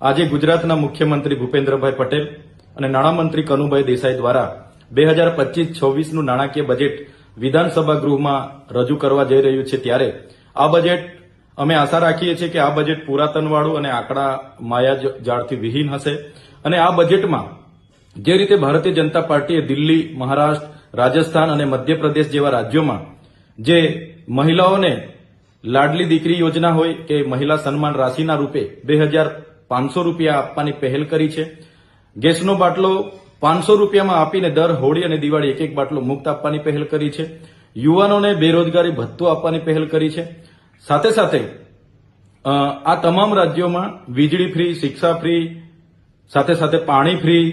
આજે ગુજરાતના મુખ્યમંત્રી ભૂપેન્દ્રભાઈ પટેલ અને નાણામંત્રી કનુભાઈ દેસાઈ દ્વારા બે હજાર પચીસ છવ્વીસનું નાણાકીય બજેટ વિધાનસભા ગૃહમાં રજૂ કરવા જઈ રહ્યું છે ત્યારે આ બજેટ અમે આશા રાખીએ છીએ કે આ બજેટ પુરાતનવાળું અને આંકડા માયા જાળથી વિહીન હશે. અને આ બજેટમાં જે રીતે ભારતીય જનતા પાર્ટીએ દિલ્હી, મહારાષ્ટ્ર, રાજસ્થાન અને મધ્યપ્રદેશ જેવા રાજ્યોમાં જે મહિલાઓને લાડલી દીકરી યોજના હોય કે મહિલા સન્માન રાશિના રૂપે બે હજાર પાંચસો રૂપિયા આપવાની પહેલ કરી છે. ગેસનો બાટલો પાંચસો રૂપિયામાં આપીને દર હોળી અને દિવાળી એક એક બાટલો મુક્ત આપવાની પહેલ કરી છે. યુવાનોને બેરોજગારી ભથ્થો આપવાની પહેલ કરી છે. સાથે સાથે આ તમામ રાજ્યોમાં વીજળી ફ્રી, શિક્ષા ફ્રી, સાથે સાથે પાણી ફ્રી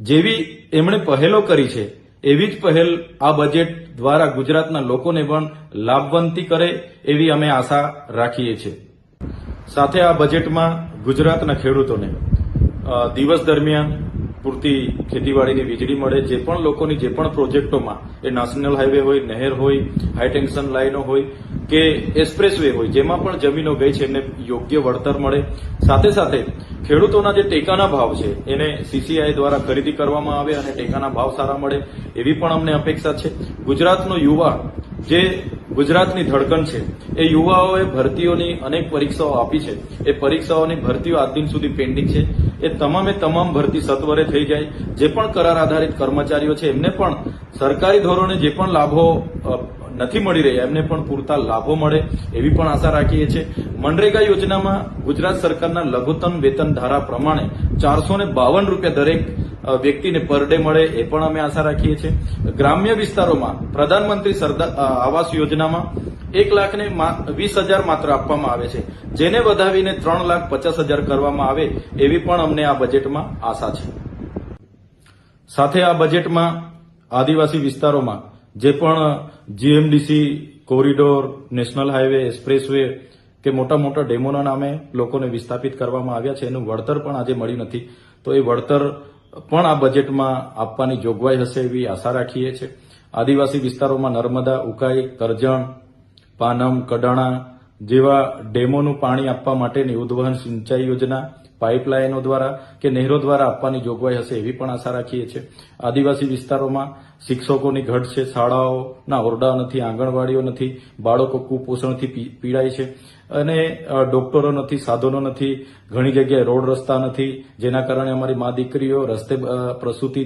જેવી એમણે પહેલો કરી છે, એવી જ પહેલ આ બજેટ દ્વારા ગુજરાતના લોકોને પણ લાભવંતી કરે એવી અમે આશા રાખીએ છીએ. સાથે આ બજેટમાં ગુજરાતના ખેડૂતોને દિવસ દરમિયાન પૂરતી ખેતીવાડીની વીજળી મળે, જે પણ લોકોની, જે પણ પ્રોજેક્ટોમાં એ નેશનલ હાઈવે હોય, નહેર હોય, હાઈ ટેન્શન લાઈનો હોય કે એક્સપ્રેસવે હોય, જેમાં પણ જમીનો ગઈ છે, એમને યોગ્ય વળતર મળે. સાથે સાથે ખેડૂતોના જે ટેકાના ભાવ છે, એને સીસીઆઈ દ્વારા ખરીદી કરવામાં આવે અને ટેકાના ભાવ સારા મળે, એવી પણ અમને અપેક્ષા છે. ગુજરાતનો યુવા જે ગુજરાતની ધડકન છે. એ યુવાઓએ ભરતીઓની અનેક પરીક્ષાઓ આપી છે. એ પરીક્ષાઓની ભરતીઓ આજ દિન સુધી પેન્ડિંગ છે. એ તમામે તમામ ભરતી સત્વરે થઈ જાય. જે પણ કરાર આધારિત કર્મચારીઓ છે, એમને પણ સરકારી ધોરણે જે પણ લાભો નથી મળી રહ્યા. એમને પણ પૂરતા લાભો મળે એવી પણ આશા રાખીએ છીએ. મનરેગા યોજનામાં ગુજરાત સરકારના લઘુત્તમ વેતન ધારા પ્રમાણે ચારસો બાવન રૂપિયા દરેક વ્યક્તિને પર ડે મળે એ પણ અમે આશા રાખીએ છીએ. ગ્રામ્ય વિસ્તારોમાં પ્રધાનમંત્રી સરદાર આવાસ યોજનામાં એક લાખ ને વીસ હજાર માત્ર આપવામાં આવે છે. જેને વધાવીને ત્રણ લાખ પચાસ હજાર કરવામાં આવે એવી પણ અમને આ બજેટમાં આશા છે. સાથે આ બજેટમાં આદિવાસી વિસ્તારોમાં જે પણ GMDC corridor, national highway expressway કે મોટા મોટા ડેમોના નામે લોકોને વિસ્થાપિત કરવામાં આવ્યા છે, એનું વળતર પણ આજે મળ્યું નથી. તો એ વળતર પણ આ બજેટમાં આપવાની જોગવાઈ હશે એવી આશા રાખીએ છીએ. આદિવાસી વિસ્તારોમાં નર્મદા, ઉકાઈ, કરજણ, પાનમ, કડાણા જેવા ડેમોનું પાણી આપવા માટેની ઉદ્વહન સિંચાઈ યોજના પાઇપલાઇનો દ્વારા કે નહેરો દ્વારા આપવાની જોગવાઈ હશે એવી પણ આશા રાખીએ છીએ. આદિવાસી વિસ્તારોમાં શિક્ષકોની ઘટ છે, શાળાઓના ઓરડા નથી, આંગણવાડીઓ નથી, બાળકો કુપોષણથી પીડાય છે અને ડોક્ટરો નથી, સાધનો નથી, ઘણી જગ્યાએ રોડ રસ્તા નથી, જેના કારણે અમારી મા દીકરીઓ રસ્તે પ્રસૂતિ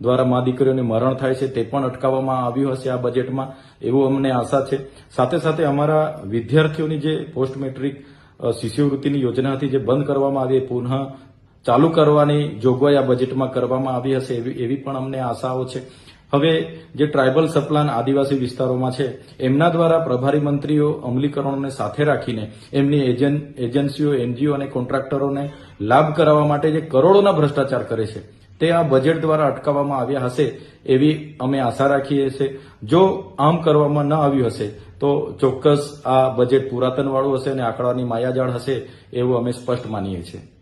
દ્વારા મા દીકરીઓને મરણ થાય છે તે પણ અટકાવવામાં આવ્યું હશે આ બજેટમાં, એવું અમને આશા છે. સાથે સાથે અમારા વિદ્યાર્થીઓની જે પોસ્ટ મેટ્રિક શિષ્યવૃત્તિની યોજના હતી જે બંધ કરવામાં આવી પુનઃ ચાલુ કરવાની જોગવાઈ આ બજેટમાં કરવામાં આવી હશે એવી એવી પણ અમને આશાઓ છે. હવે જે ટ્રાયબલ સપ્લાન આદિવાસી વિસ્તારોમાં છે, એમના દ્વારા પ્રભારી મંત્રીઓ અમલીકરણોને સાથે રાખીને એમની એજન, એજન્સીઓ, એનજીઓ અને કોન્ટ્રાક્ટરોને લાભ કરાવવા માટે જે કરોડોના ભ્રષ્ટાચાર કરે છે, તે આ બજેટ દ્વારા અટકાવવામાં આવ્યા હશે એવી અમે આશા રાખીએ છીએ જો આમ કરવામાં ન આવ્યું હશે તો ચોક્કસ આ બજેટ પુરાતનવાળું હશે અને આંકડાની માયાજાળ હશે એવું અમે સ્પષ્ટ માનીએ છીએ.